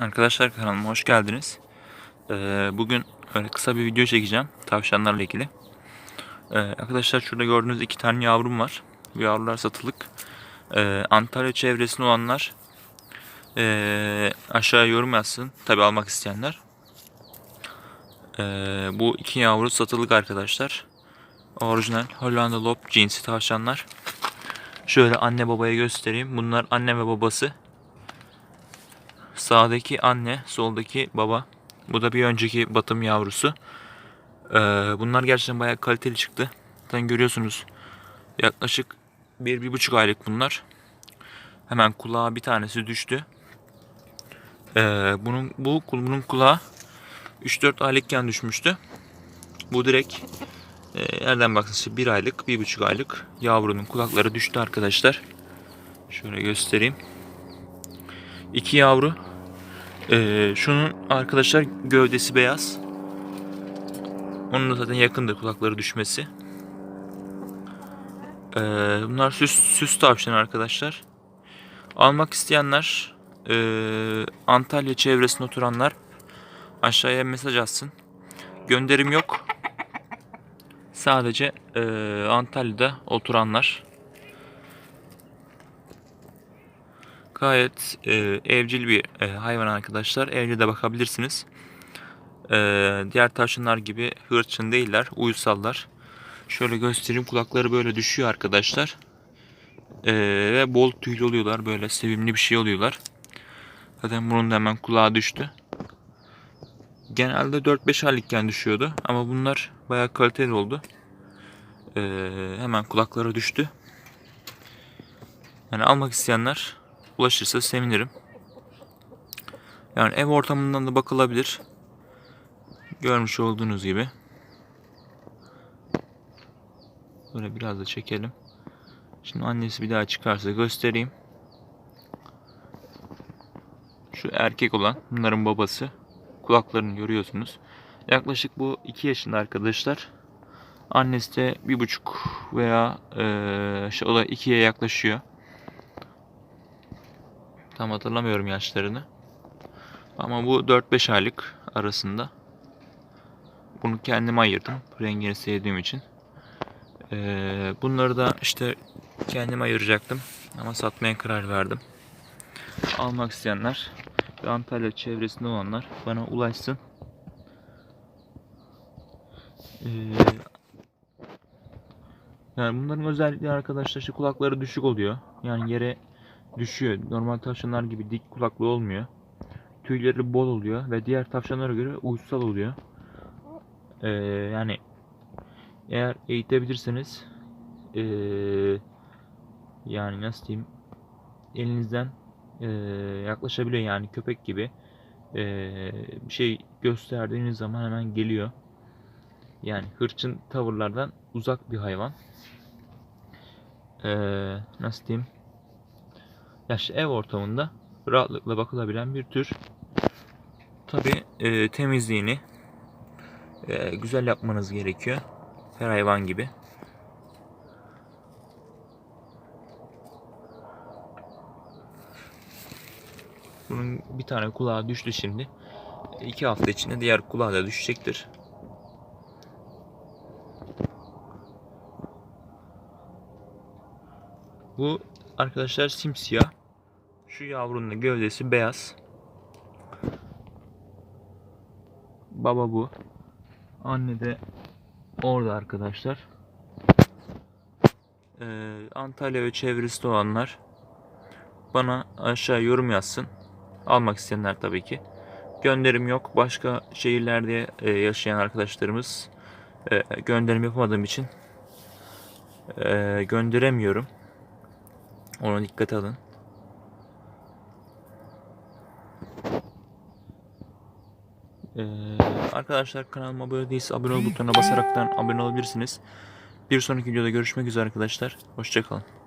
Arkadaşlar kanalıma hoş geldiniz. Ee, bugün öyle kısa bir video çekeceğim tavşanlarla ilgili. Ee, arkadaşlar şurada gördüğünüz iki tane yavrum var. Bu yavrular satılık. Ee, Antalya çevresinde olanlar ee, aşağıya yorum yazsın. Tabi almak isteyenler. Ee, bu iki yavru satılık arkadaşlar. Orijinal Hollanda Lop cinsi tavşanlar. Şöyle anne babaya göstereyim. Bunlar anne ve babası. Sağdaki anne, soldaki baba. Bu da bir önceki batım yavrusu. Ee, bunlar gerçekten bayağı kaliteli çıktı. Zaten görüyorsunuz. Yaklaşık bir, bir buçuk aylık bunlar. Hemen kulağa bir tanesi düştü. Ee, bunun bu bunun kulağı 3-4 aylıkken düşmüştü. Bu direkt e, nereden baksanız bir aylık, bir buçuk aylık yavrunun kulakları düştü arkadaşlar. Şöyle göstereyim. İki yavru. Ee, şunun arkadaşlar gövdesi beyaz. Onun da zaten yakındır kulakları düşmesi. Ee, bunlar süs, süs tavşanı arkadaşlar. Almak isteyenler e, Antalya çevresinde oturanlar aşağıya mesaj atsın. Gönderim yok. Sadece e, Antalya'da oturanlar Gayet e, evcil bir e, hayvan arkadaşlar. Evde de bakabilirsiniz. E, diğer tavşanlar gibi hırçın değiller. Uysallar. Şöyle göstereyim. Kulakları böyle düşüyor arkadaşlar. E, ve bol tüylü oluyorlar. Böyle sevimli bir şey oluyorlar. Zaten bunun da hemen kulağı düştü. Genelde 4-5 aylıkken düşüyordu. Ama bunlar bayağı kaliteli oldu. E, hemen kulakları düştü. Yani almak isteyenler ulaşırsa sevinirim. Yani ev ortamından da bakılabilir. Görmüş olduğunuz gibi. Böyle biraz da çekelim. Şimdi annesi bir daha çıkarsa göstereyim. Şu erkek olan bunların babası. Kulaklarını görüyorsunuz. Yaklaşık bu 2 yaşında arkadaşlar. Annesi de bir buçuk veya e, işte o da 2'ye yaklaşıyor. Tam hatırlamıyorum yaşlarını. Ama bu 4-5 aylık arasında. Bunu kendime ayırdım. Rengini sevdiğim için. Ee, bunları da işte kendime ayıracaktım. Ama satmaya karar verdim. Almak isteyenler ve Antalya çevresinde olanlar bana ulaşsın. Ee, yani bunların özellikleri arkadaşlar işte kulakları düşük oluyor. Yani yere düşüyor. Normal tavşanlar gibi dik kulaklı olmuyor. Tüyleri bol oluyor ve diğer tavşanlara göre uysal oluyor. Ee, yani eğer eğitebilirseniz ee, yani nasıl diyeyim elinizden ee, yaklaşabiliyor yani köpek gibi ee, bir şey gösterdiğiniz zaman hemen geliyor. Yani hırçın tavırlardan uzak bir hayvan. Ee, nasıl diyeyim? Yaş ev ortamında rahatlıkla bakılabilen bir tür. Tabi e, temizliğini e, güzel yapmanız gerekiyor. Her hayvan gibi. Bunun bir tane kulağı düştü şimdi. İki hafta içinde diğer kulağı da düşecektir. Bu arkadaşlar simsiyah. Şu yavrunun da gövdesi beyaz. Baba bu. Anne de orada arkadaşlar. Ee, Antalya ve çevresinde olanlar bana aşağı yorum yazsın. Almak isteyenler tabii ki. Gönderim yok. Başka şehirlerde e, yaşayan arkadaşlarımız e, gönderim yapamadığım için e, gönderemiyorum. Ona dikkat alın. Ee, arkadaşlar kanalıma abone değilse abone ol butonuna basaraktan abone olabilirsiniz. Bir sonraki videoda görüşmek üzere arkadaşlar. Hoşçakalın.